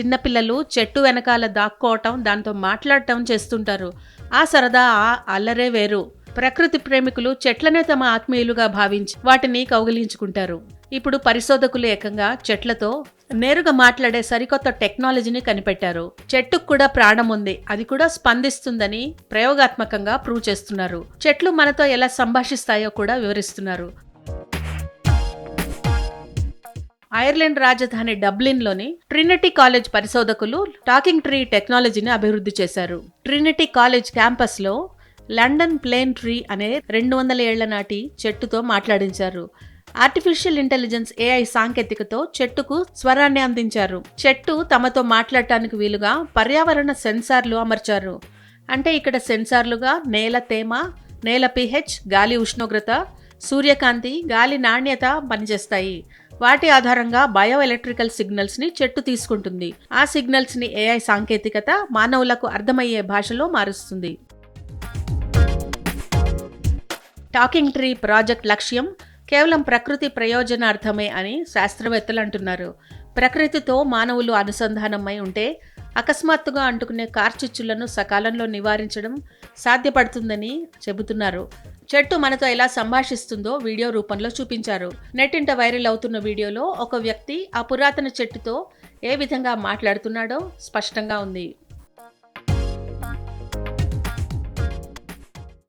చిన్నపిల్లలు చెట్టు వెనకాల దాక్కోవటం దాంతో మాట్లాడటం చేస్తుంటారు. ఆ సరదా ఆ అల్లరే వేరు. ప్రకృతి ప్రేమికులు చెట్లనే తమ ఆత్మీయులుగా భావించి వాటిని కౌగిలించుకుంటారు. ఇప్పుడు పరిశోధకులు ఏకంగా చెట్లతో నేరుగా మాట్లాడే సరికొత్త టెక్నాలజీని కనిపెట్టారు. చెట్టుకు కూడా ప్రాణం ఉంది. అది కూడా స్పందిస్తుందని ప్రయోగాత్మకంగా ప్రూవ్ చేస్తున్నారు. చెట్లు మనతో ఎలా సంభాషిస్తాయో కూడా వివరిస్తున్నారు. ఐర్లాండ్ రాజధాని డబ్లిన్లోని ట్రినిటీ కాలేజ్ పరిశోధకులు టాకింగ్ ట్రీ టెక్నాలజీని అభివృద్ధి చేశారు. ట్రినిటీ కాలేజ్ క్యాంపస్లో లండన్ ప్లేన్ ట్రీ అనే రెండు వందల ఏళ్ళ నాటి చెట్టుతో మాట్లాడించారు. ఆర్టిఫిషియల్ ఇంటెలిజెన్స్ ఏఐ సాంకేతికతో చెట్టుకు స్వరాన్ని అందించారు. చెట్టు తమతో మాట్లాడటానికి వీలుగా పర్యావరణ సెన్సార్లు అమర్చారు. అంటే ఇక్కడ సెన్సార్లుగా నేల తేమ నేల పిహెచ్ గాలి ఉష్ణోగ్రత సూర్యకాంతి గాలి నాణ్యత పనిచేస్తాయి. వాటి ఆధారంగా బయో ఎలక్ట్రికల్ సిగ్నల్స్ని చెట్టు తీసుకుంటుంది. ఆ సిగ్నల్స్ని ఏఐ సాంకేతికత మానవులకు అర్థమయ్యే భాషలో మారుస్తుంది. టాకింగ్ ట్రీ ప్రాజెక్ట్ లక్ష్యం కేవలం ప్రకృతి ప్రయోజనార్థమే అని శాస్త్రవేత్తలు అంటున్నారు. ప్రకృతితో మానవులు అనుసంధానమై ఉంటే అకస్మాత్తుగా అంటుకునే కార్చిచ్చులను సకాలంలో నివారించడం సాధ్యపడుతుందని చెబుతున్నారు. చెట్టు మనతో ఎలా సంభాషిస్తుందో వీడియో రూపంలో చూపించారు. నెట్టింట వైరల్ అవుతున్న వీడియోలో ఒక వ్యక్తి ఆ పురాతన చెట్టుతో ఏ విధంగా మాట్లాడుతున్నాడో స్పష్టంగా ఉంది.